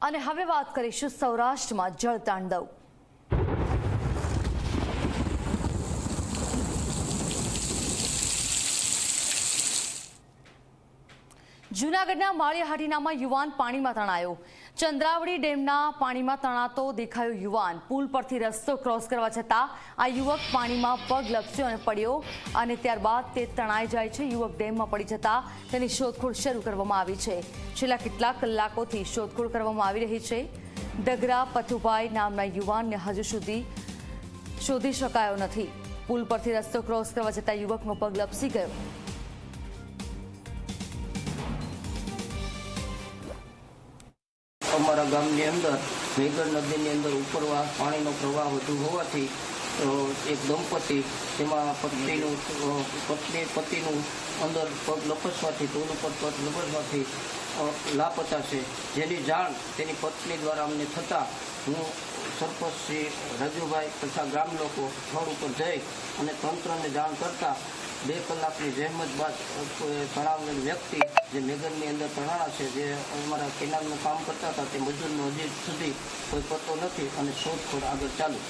અને હવે વાત કરીશું સૌરાષ્ટ્રમાં જળતાંડવ. જૂનાગઢના માળિયાહાટીનામાં યુવાન પાણીમાં તણાયો. ચંદ્રાવડી ડેમના પાણીમાં તણાતો દેખાયો યુવાન. પુલ પરથી રસ્તો ક્રોસ કરવા છતાં આ યુવક પાણીમાં પગ લપસ્યો અને પડ્યો અને ત્યારબાદ તે તણાઈ જાય છે. યુવક ડેમમાં પડી જતાં તેની શોધખોળ શરૂ કરવામાં આવી છે. છેલ્લા કેટલાક કલાકોથી શોધખોળ કરવામાં આવી રહી છે. ડગરા પથુભાઈ નામના યુવાનને હજુ સુધી શોધી શકાયો નથી. પુલ પરથી રસ્તો ક્રોસ કરવા જતાં યુવકનો પગ લપસી ગયો. અમારા ગામની અંદર, મેઘર નદીની અંદર ઉપરવા પાણીનો પ્રવાહ વધુ હોવાથી એક દંપતી તેમાં પત્નીનું પત્ની, પતિનું અંદર પગ લપસવાથી ટોલ ઉપર પગ લપસવાથી લાપતા છે જેની જાણ તેની પત્ની દ્વારા અમને થતાં હું સરપંચ શ્રી રાજુભાઈ તથા ગામ લોકો સ્થળ ઉપર જઈ અને તંત્રને જાણ કરતા બે કલાકની જહેમત બાદ તણાવેલ વ્યક્તિ જે મેઘરની અંદર તણાણા છે, જે અમારા કેનાલનું કામ કરતા હતા, તે મજૂરનો હજી સુધી કોઈ પતો નથી અને શોધખોળ આગળ ચાલુ.